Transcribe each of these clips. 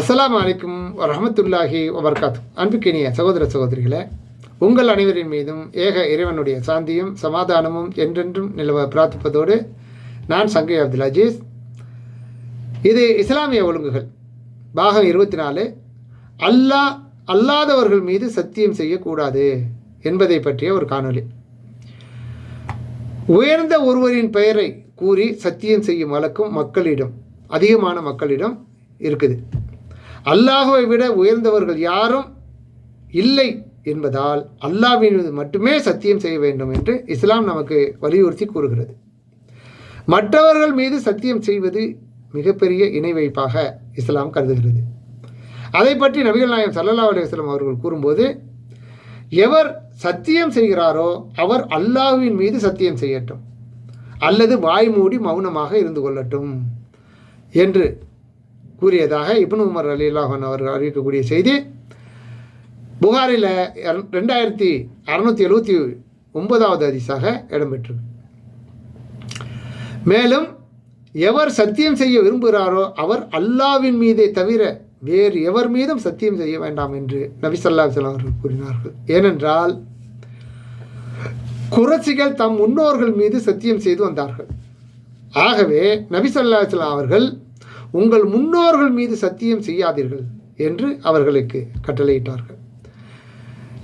அஸ்லாம் அலைக்கும் ரஹமத்துல்லாஹி வபர்காத் அன்புக்கினிய சகோதர சகோதரிகளே உங்கள் அனைவரின் மீதும் ஏக இறைவனுடைய சாந்தியும் சமாதானமும் என்றென்றும் நிலவ பிரார்த்திப்பதோடு நான் சங்கை அப்துல் அஜீஸ். இது இஸ்லாமிய ஒழுங்குகள். பாகம் இருபத்தி நாலு அல்லாஹ் அல்லாதவர்கள் மீது சத்தியம் செய்யக்கூடாது என்பதை பற்றிய ஒரு காணொளி. உயர்ந்த ஒருவரின் பெயரை கூறி சத்தியம் செய்யும் வழக்கம் மக்களிடம் அதிகமான மக்களிடம் இருக்குது. அல்லாஹுவை விட உயர்ந்தவர்கள் யாரும் இல்லை என்பதால் அல்லாவின் மீது மட்டுமே சத்தியம் செய்ய வேண்டும் என்று இஸ்லாம் நமக்கு வலியுறுத்தி கூறுகிறது. மற்றவர்கள் மீது சத்தியம் செய்வது மிகப்பெரிய இணை வைப்பாக இஸ்லாம் கருதுகிறது. அதை பற்றி நபிகள் நாயம் சல்லல்லா அலுவலம் அவர்கள் கூறும்போது எவர் சத்தியம் செய்கிறாரோ அவர் அல்லாஹ்வின் மீது சத்தியம் செய்யட்டும் அல்லது வாய் மூடி மௌனமாக இருந்து கொள்ளட்டும் என்று கூறியதாக இப்னு உமர் அலி அல்லாஹன் அவர்கள் அறிவிக்கக்கூடிய செய்தி. புகாரில் ரெண்டாயிரத்தி அறநூற்றி எழுபத்தி ஒன்பதாவது அதிசாக இடம்பெற்றது. மேலும் எவர் சத்தியம் செய்ய விரும்புகிறாரோ அவர் அல்லாவின் மீதே தவிர வேறு எவர் மீதும் சத்தியம் செய்ய வேண்டாம் என்று நபி சல்லா அவர்கள் கூறினார்கள். ஏனென்றால் குரட்சிகள் தம் முன்னோர்கள் மீது சத்தியம் செய்து வந்தார்கள். ஆகவே நபி அவர்கள் உங்கள் முன்னோர்கள் மீது சத்தியம் செய்யாதீர்கள் என்று அவர்களுக்கு கட்டளையிட்டார்கள்.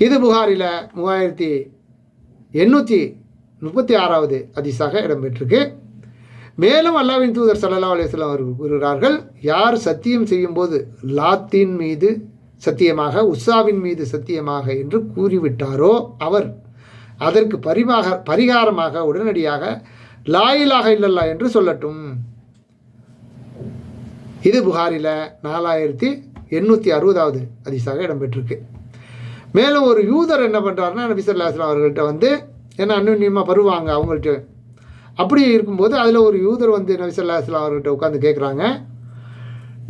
இது புகாரில் மூவாயிரத்தி எண்ணூற்றி முப்பத்தி ஆறாவது அதிசாக இடம்பெற்றிருக்கு. மேலும் அல்லாவின் தூதர் சல்லா அலுவலாம் அவர்கள் கூறுகிறார்கள் யார் சத்தியம் செய்யும்போது லாத்தின் மீது சத்தியமாக உஷாவின் மீது சத்தியமாக என்று கூறிவிட்டாரோ அவர் அதற்கு பரிமாக பரிகாரமாக உடனடியாக லாயிலாக இல்லல்லா என்று சொல்லட்டும். இது புகாரில் நாலாயிரத்தி எண்ணூற்றி அறுபதாவது அதிசாக இடம்பெற்றிருக்கு. மேலும் ஒரு யூதர் என்ன பண்ணுறாருன்னா நபி ஸல்லல்லாஹு அவர்கள்ட்ட வந்து ஏன்னா அன்னுன்யமாக வருவாங்க அவங்கள்ட்ட? அப்படி இருக்கும்போது அதில் ஒரு யூதர் வந்து நபி ஸல்லல்லாஹு உட்காந்து கேட்குறாங்க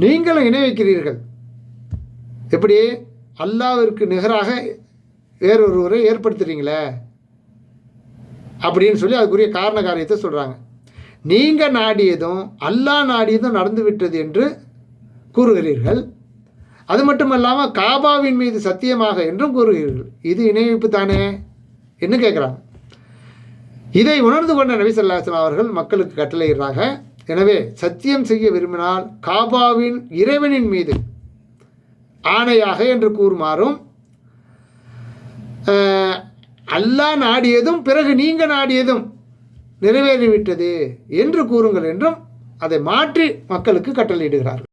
நீங்களும் இணை வைக்கிறீர்கள். எப்படி? அல்லாவிற்கு நிகராக வேறொருவரை ஏற்படுத்துறீங்களே? அப்படின்னு சொல்லி அதுக்குரிய காரண காரியத்தை சொல்கிறாங்க நீங்கள் நாடியதும் அல்லாஹ் நாடியதும் நடந்து விட்டது என்று கூறுகிறீர்கள். அது மட்டுமல்லாமல் காபாவின் மீது சத்தியமாக என்றும் கூறுகிறீர்கள். இது இணைவிப்பு தானே என்று கேட்குறாங்க இதை உணர்ந்து கொண்ட நபி அவர்கள் மக்களுக்கு கட்டளையிடுறாங்க. எனவே சத்தியம் செய்ய விரும்பினால் காபாவின் இறைவனின் மீது ஆணையாக என்று கூறுமாறும் அல்லா அல்லாஹ் நாடியதும் பிறகு நீங்கள் நாடியதும் நிறைவேறிவிட்டது என்று கூறுங்கள் என்றும் அதை மாற்றி மக்களுக்கு கட்டளையிடுகிறார்கள்.